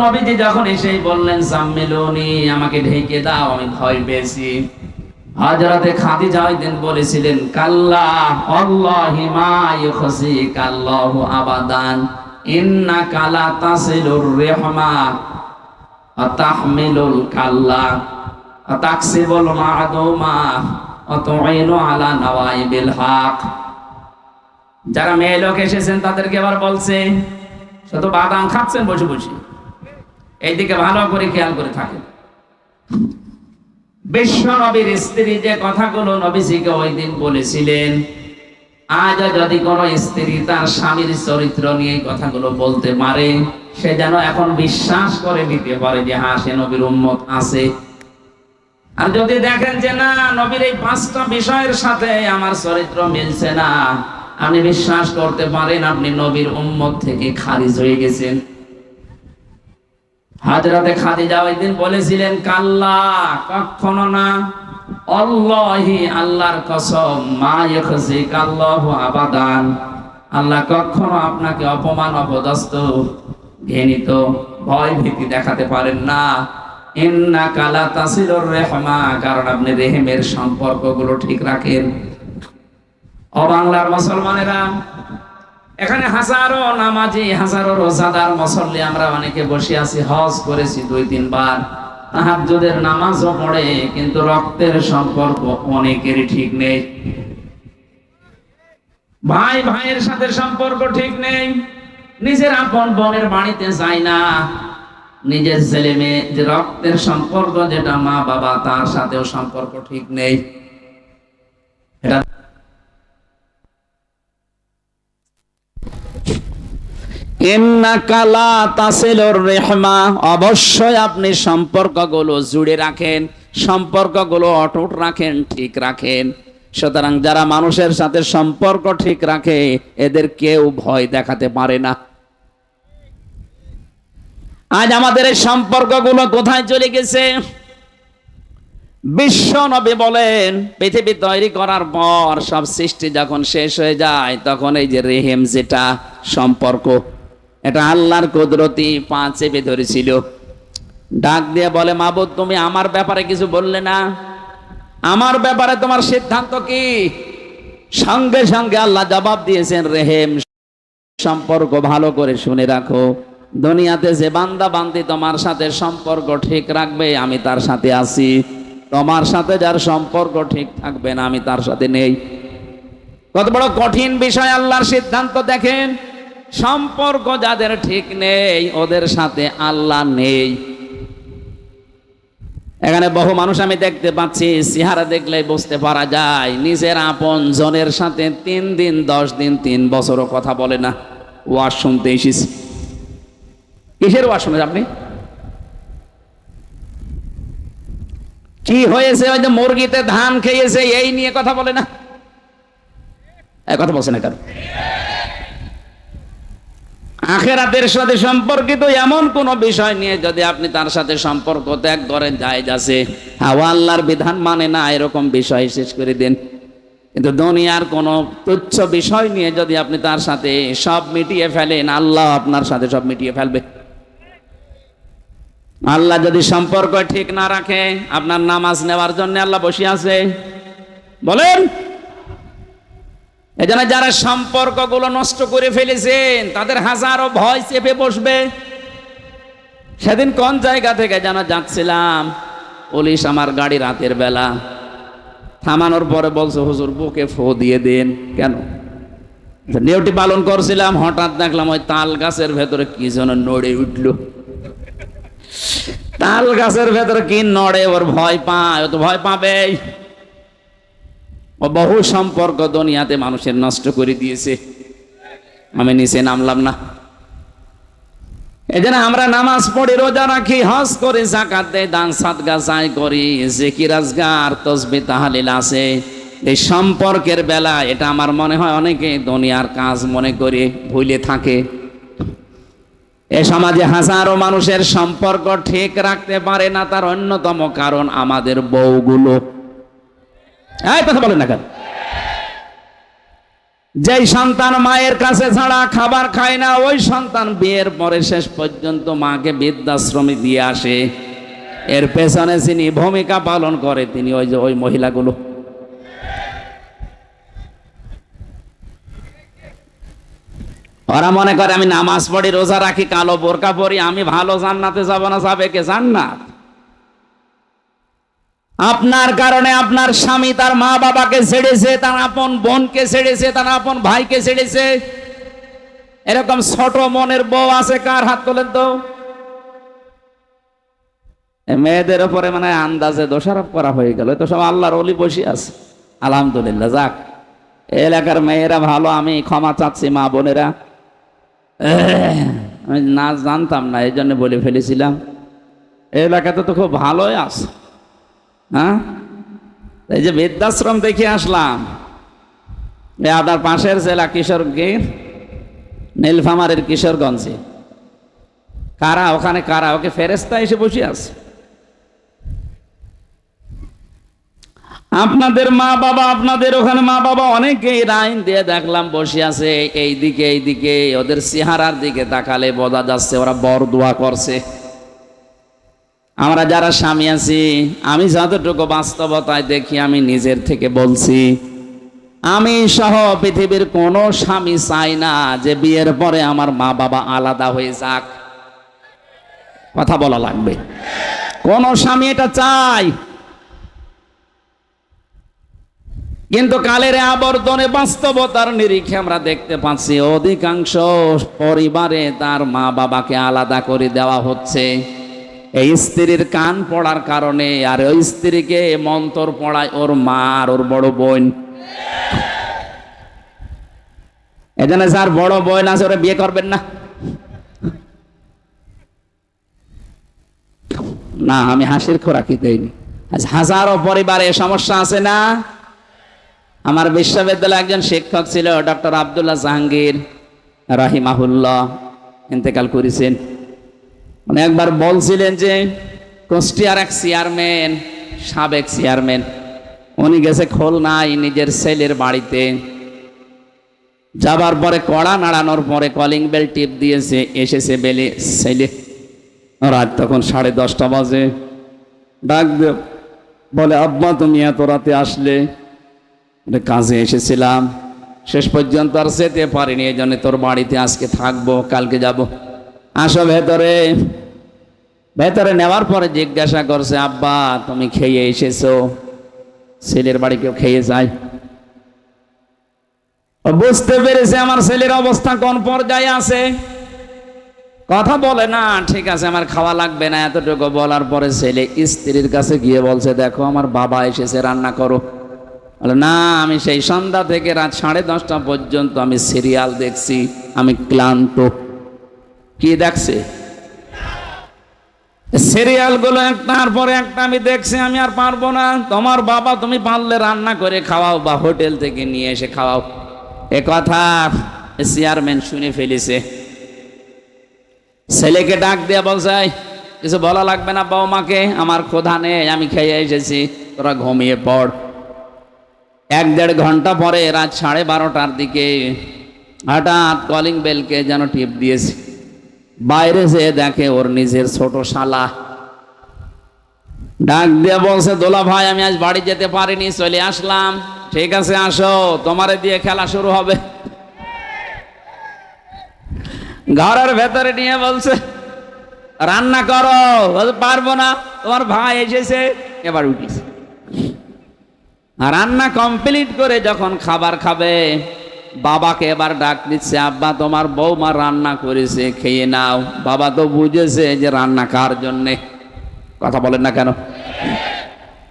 নবীজি যখন এসেই বললেন, সাম্মিলুনি, আমাকে ঢেকে দাও, আমি ভয় পেয়েছি। হযরতে খাদিজা ওই দিন বলেছিলেন, কাল্লা আল্লাহি মা ইউখসিকাল্লাহু আবাদান, ইন্নাকা লা তাসিলুর রিহমা আতাহমিলুল কাল্লা আতাকসিবুল মা'দুমা আতুইনু আলা নওয়াইবিল হক। যারা মেয়ে লোক এসেছেন, তাদেরকে আবার বলছে, শুধু বাদাম খাচ্ছেন, বসে বসে। এইদিকে ভালো করে খেয়াল করে থাকেন। বিশ্ব নবীর স্ত্রী যে কথাগুলো নবীজিকে ওই দিন বলেছিলেন, আজ যদি কোন স্ত্রী তার স্বামীর চরিত্র নিয়ে কথাগুলো বলতে পারে, সে যেন এখন বিশ্বাস করে নিতে পারে যে হ্যাঁ সে নবীর উম্মত আছে। আর যদি দেখেন যে না, নবীর এই পাঁচটা বিষয়ের সাথে আমার চরিত্র মিলছে না আপনি বিশ্বাস করতে পারেন আপনি নবীর উম্মত থেকে খারিজ হয়ে গেছেন। হাজরাতে খাদিজা ওই দিন বলেছিলেন, কাল্লা, কখনো না। অল্লাহি, আল্লাহর কসম, মা ইখজিক আল্লাহু আবাদান। আল্লাহ কখনো আপনাকে অপমান, অপদস্থ, ঘৃণিত ভয় ভীতি দেখাতে পারেন না। ইন্না কালা তাসিলুর রেহমা, কারণ আপনি রেহেমের সম্পর্কগুলো ঠিক রাখেন। ও বাংলার মুসলমানেরা এখানে হাজারো নামাজি, হাজারো রোজাদার মুসল্লি আমরা অনেকে বসে আছি, হজ করেছি দুই তিনবার তাহাজ্জুদের নামাজও পড়ে, কিন্তু রক্তের সম্পর্ক অনেকেরই ঠিক নেই। ভাই ভাইয়ের সাথে সম্পর্ক ঠিক নেই। নিজের আপন বোনের বাড়িতে যায় না। নিজের ছেলে মেয়ে যে রক্তের সম্পর্ক, যেটা মা বাবা তার সাথেও সম্পর্ক ঠিক নেই। অবশ্যই আপনি সম্পর্কগুলো জুড়ে রাখেন, সম্পর্কগুলো অটুট রাখেন, ঠিক রাখেন। সুতরাং যারা মানুষের সাথে সম্পর্ক ঠিক রাখে, এদের কেউ ভয় দেখাতে পারে না। আজ আমাদের এই সম্পর্কগুলো কোথায় চলে গেছে? বিশ্ব নবী বলেন, পৃথিবী তৈরি করার পর সব সৃষ্টি যখন শেষ হয়ে যায়, তখন এই যে রেহেম যেটা সম্পর্ক এটা আল্লাহর কুদরতি পা চেপে ধরেছিল। ডাক দিয়ে বলে, মাবুদ, তুমি আমার ব্যাপারে কিছু বললে না? আমার ব্যাপারে তোমার সিদ্ধান্ত কি? সঙ্গে সঙ্গে আল্লাহ জবাব দিয়েছেন, রেহেম, সম্পর্ক ভালো করে শুনে রাখো। দুনিয়াতে যে বান্দা বান্দি তোমার সাথে সম্পর্ক ঠিক রাখবে, আমি তার সাথে আছি। তোমার সাথে যার সম্পর্ক ঠিক থাকবে না, আমি তার সাথে নেই। কত বড় কঠিন বিষয় আল্লাহর সিদ্ধান্ত, দেখেন। সম্পর্ক যাদের ঠিক নেই, ওদের সাথে আল্লাহ নেই। এখানে বহু মানুষ আমি দেখতে পাচ্ছি, চেহারা দেখলে বুঝতে পারা যায়, নিজের আপন জনের সাথে তিন দিন, দশ দিন, তিন বছরও কথা বলে না। ওয়াজ শুনতে এসেছি। কিসের ওয়াজ শুনে আপনি? কি হয়েছে? ওই যে মুরগিতে ধান খেয়েছে, এই নিয়ে কথা বলে না? কথা বলছে না কারণ আখেরাতের সাথে সম্পর্কিত এমন কোন বিষয় নিয়ে যদি আপনি তার সাথে সম্পর্ক ত্যাগ করেন আছে। হাওয়া আল্লাহর বিধান মানে না, এরকম বিষয় শেষ করে দিন। কিন্তু দুনিয়ার কোন তুচ্ছ বিষয় নিয়ে যদি আপনি তার সাথে সব মিটিয়ে ফেলেন, আল্লাহ আপনার সাথে সব মিটিয়ে ফেলবে। আল্লাহ যদি সম্পর্ক ঠিক না রাখে, আপনার নামাজ নেওয়ার জন্য আল্লাহ বসে আছে। বলেন এজন্য যারা সম্পর্কগুলো নষ্ট করে ফেলেছেন, তাদের হাজারো ভয় চেপে বসবে। সেদিন কোন জায়গা থেকে যেন যাচ্ছিলাম, পুলিশ আমার গাড়ি রাতের বেলা থামানোর পরে বলছে, হুজুর, বুকে ফো দিয়ে দিন। কেন? ডিউটি পালন করছিলাম, হঠাৎ দেখলাম ওই তাল গাছের ভেতরে কি যেন নড়ে উঠল। তাল গাছের ভেতরে কি নড়ে, ওর ভয় পায়, ও তো ভয় পাবে ও বহু সম্পর্ক দুনিয়াতে মানুষের নষ্ট করে দিয়েছে। আমি নিচে নামলাম না। এজন্য আমরা নামাজ পড়ি রোজা রাখি, হজ করি জাকাত দেই, দান সাদগা চাই করি, জিকির, আজগার, তসবি, তাহালিল আছে। এই সম্পর্কের বেলা, এটা আমার মনে হয় অনেকে দুনিয়ার কাজ মনে করে ভুলে থাকে। এ সমাজে হাজারো মানুষের সম্পর্ক ঠিক রাখতে পারে না, তার অন্যতম কারণ আমাদের বউগুলো। এই কথা বলেন না কেন? যেই সন্তান মায়ের কাছে ছাড়া খাবার খায় না, ওই সন্তান বিয়ের পরে শেষ পর্যন্ত মাকে বৃদ্ধাশ্রমে দিয়ে আসে। এর পেছনে যিনি ভূমিকা পালন করে, তিনি ওই যে ওই মহিলাগুলো। ওরা মনে করে, আমি নামাজ পড়ি, রোজা রাখি, কালো বোরকা পরি, আমি ভালো জান্নাতে যাব না যাবে কে জান্নাত। আপনার কারণে আপনার স্বামী তার মা বাবাকে ছেড়েছে, তার আপন বোনকে ছেড়েছে, তার আপন ভাইকে ছেড়েছে। এরকম ছোট মনের বউ আছে কার হাত তোলেন তো? মেয়েদের উপরে মানে আন্দাজে দোষারোপ করা হয়ে গেল তো সব আল্লাহর অলি বসে আছে। আলহামদুলিল্লাহ, যাক। এলাকার মেয়েরা ভালো, আমি ক্ষমা চাচ্ছি মা বোনেরা। আমি না জানতাম না, এই জন্য বলে ফেলেছিলাম। এলাকাতে তো খুব ভালোই আছে। হ্যাঁ? এই যে বৃদ্ধাশ্রম দেখে আসলাম। আপনার পাশের জেলা কিশোরগঞ্জ নীলফামারের কিশোরগঞ্জে। কারা? ওখানে কারা? ওকে ফেরেস্তা এসে বসে আছে। আপনাদের মা বাবা, আপনাদের ওখানে মা বাবা অনেকেই লাইন দিয়ে দেখলাম বসে আছে। এই দিকে এই দিকে ওদের চেহারার দিকে তাকালে বোঝা যাচ্ছে ওরা বর দোয়া করছে। আমরা যারা স্বামী আছি, আমি যতটুকু বাস্তবতায় দেখি, আমি নিজের থেকে বলছি, আমি সহ পৃথিবীর কোনো স্বামী চাই না যে বিয়ের পরে আমার মা বাবা আলাদা হয়ে যাক। কথা বলা লাগবে। কোন স্বামী এটা চাই। কিন্তু কালের আবর্তনে বাস্তবতার নিরিখে আমরা দেখতে পাচ্ছি, অধিকাংশ পরিবারে তার মা বাবাকে আলাদা করে দেওয়া হচ্ছে। এই স্ত্রীর কান পড়ার কারণে আর ওই স্ত্রীকে মন্তর পড়ায় ওর মা আর ওর বড় বোন। এজন্য স্যার, বড় বোন আছে, ওরা বিয়ে করবেন না। না, আমি হাসির খোরাকি দেইনি। হাজারো পরিবারে সমস্যা আছে না? আমার বিশ্ববিদ্যালয়ে একজন শিক্ষক ছিল, ডক্টর আবদুল্লাহ জাহাঙ্গীর, রাহিমাহুল্লাহ, ইন্তেকাল করেছেন। উনি একবার বলছিলেন যে কুষ্টিয়ার এক চেয়ারম্যান, সাবেক চেয়ারম্যান, উনি গেছে খোল নাই নিজের ছেলের বাড়িতে। যাবার পরে কড়া নাড়ানোর পরে কলিং বেল টিপ দিয়েছে, এসেছে বেলে ছেলে। রাত তখন সাড়ে দশটা বাজে। ডাক বলে, আব্বা, তুমি এত রাতে আসলে? কাজে এসেছিলাম। শেষ পর্যন্ত আর যেতে পারিনি, এই জন্য তোর বাড়িতে আজকে থাকব, কালকে যাব। আসো ভেতরে। ভেতরে নেওয়ার পরে জিজ্ঞাসা করছে, আব্বা, তুমি খেয়ে এসেছ? ছেলের বাড়ি কেউ খেয়ে যায়? বুঝতে পেরেছে আমার ছেলের অবস্থা কোন পর্যায়ে আছে। কথা বলে, না, ঠিক আছে, আমার খাওয়া লাগবে না। এতটুকু বলার পরে ছেলে স্ত্রীর কাছে গিয়ে বলছে, দেখো, আমার বাবা এসেছে, রান্না করো। বলে, না, আমি সেই সন্ধ্যা থেকে রাত সাড়ে দশটা পর্যন্ত আমি সিরিয়াল দেখছি, আমি ক্লান্ত। কি দেখছে? সিরিয়ালগুলো একটার পরে একটা আমি দেখছি আমি আর পারব না। তোমার বাবা তুমি পারলে রান্না করে খাওয়াও বা হোটেল থেকে নিয়ে এসে খাওয়াও। এ কথা চেয়ারম্যান শুনে ফেলেছে। ছেলেকে ডাক দিয়ে বলছে "এই, কিছু বলা লাগবে না বৌমাকে আমার ক্ষোধা নেই আমি খেয়ে এসেছি তোরা ঘুমিয়ে পড়। এক দেড় ঘণ্টা পরে রাত সাড়ে বারোটার দিকে হঠাৎ কলিং বেলকে যেন টিপ দিয়েছে। বাইরে যেয়ে দেখে ওর নিজের ছোট শালা। ডাক দিয়ে বলছে, দোলা ভাই, আমি আজ বাড়ি যেতে পারিনি, চলে আসলাম। ঠিক আছে, আসো, তোমারে দিয়ে খেলা শুরু হবে। ঘরের ভেতরে নিয়ে বলছে, রান্না করো পারব না। তোমার ভাই এসেছে, এবার উঠিস রান্না কমপ্লিট করে যখন খাবার খাবে বাবাকে এবার ডাক দিচ্ছে, আব্বা, তোমার বৌমা রান্না করেছে, খেয়ে নাও। বাবা তো বুঝেছে যে রান্না কার জন্যে। কথা বলেন না কেন?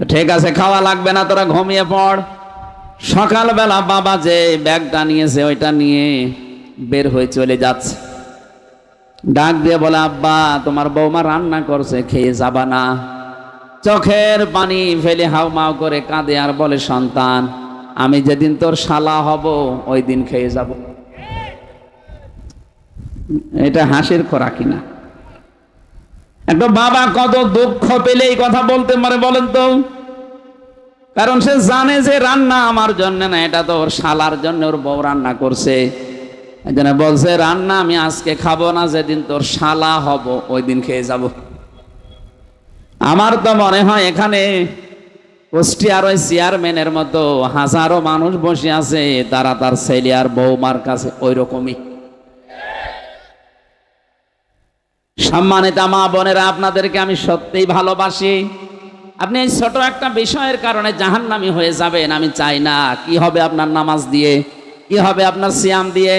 ঠিক আছে, খাওয়া লাগবে না, তোরা ঘুমিয়ে পড়। সকালবেলা বাবা যে ব্যাগটা নিয়েছে, ওইটা নিয়ে বের হয়ে চলে যাচ্ছে। ডাক দিয়ে বলে, আব্বা, তোমার বৌমা রান্না করছে, খেয়ে যাবা না। চোখের পানি ফেলে হাউ মাউ করে কাঁদে আর বলে, সন্তান আমি যেদিন তোর শালা হব, ওই দিন খেয়ে যাব। এটা হাসির খোরাকি না। একটা বাবা কত দুঃখ পেলে এই কথা বলতে পারে বলেন তো? কারণ সে জানে যে রান্না আমার জন্য না, এটা তো ওর শালার জন্য ওর বউ রান্না করছে। এই বলছে, রান্না আমি আজকে খাব না, যেদিন তোর শালা হব, ওই দিন খেয়ে যাব। আমার তো মনে হয় এখানে কুষ্টিয়ার ওই চেয়ারম্যানের মতো হাজারো মানুষ বসে আছে, তারা তার ছেলে আর বৌমার কাছে ওই রকমই সম্মানিত মা বোনেরা, আপনাদেরকে আমি সত্যিই ভালোবাসি। আপনি এই ছোট একটা বিষয়ের কারণে জাহান্নামি হয়ে যাবেন, আমি চাই না। কি হবে আপনার নামাজ দিয়ে? কি হবে আপনার সিয়াম দিয়ে?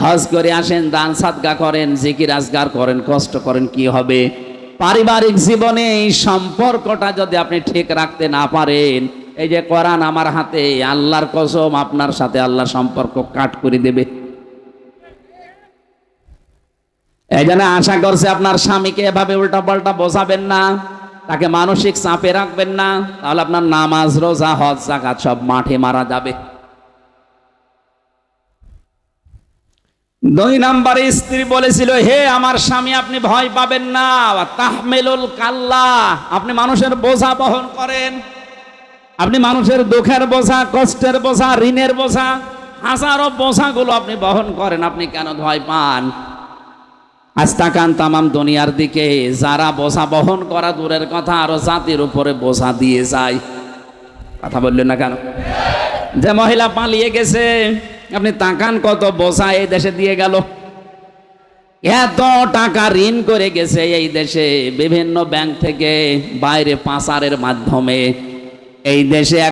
হজ করে আসেন, দান সাদগা করেন, জিকির আজগার করেন, কষ্ট করেন, কি হবে? পারিবারিক জীবনে এই সম্পর্কটা যদি আপনি ঠিক রাখতে না পারেন, এই যে কোরআন আমার হাতে, আল্লাহর কসম আপনার সাথে আল্লাহ সম্পর্ক কাট করে দেবে। এই জন্য আশা করছে আপনার স্বামীকে এভাবে উল্টা পাল্টা বোঝাবেন না, তাকে মানসিক চাপে রাখবেন না, তাহলে আপনার নামাজ, রোজা, হজ জাকাত সব মাঠে মারা যাবে। দুই নম্বরে স্ত্রী বলেছিল, হে আমার স্বামী, আপনি ভয় পাবেন না। তাহমেলুল কাল্লা, আপনি মানুষের বোঝা বহন করেন। আপনি মানুষের দুঃখের বোঝা, কষ্টের বোঝা, ঋণের বোঝা, হাজারো বোঝাগুলো আপনি বহন করেন, আপনি কেন ভয় পান? আজ তাকান তামাম দুনিয়ার দিকে, যারা বোঝা বহন করা দূরের কথা, আরও জাতির উপরে বোঝা দিয়ে যায়। কথা বললেন না কেন? যে মহিলা পালিয়ে গেছে আপনি তাকান কত বসা এই দেশে দিয়ে গেল। এত টাকা ঋণ করে গেছে এই দেশে, বিভিন্ন ব্যাংক থেকে বাইরে পাচারের মাধ্যমে। এই দেশে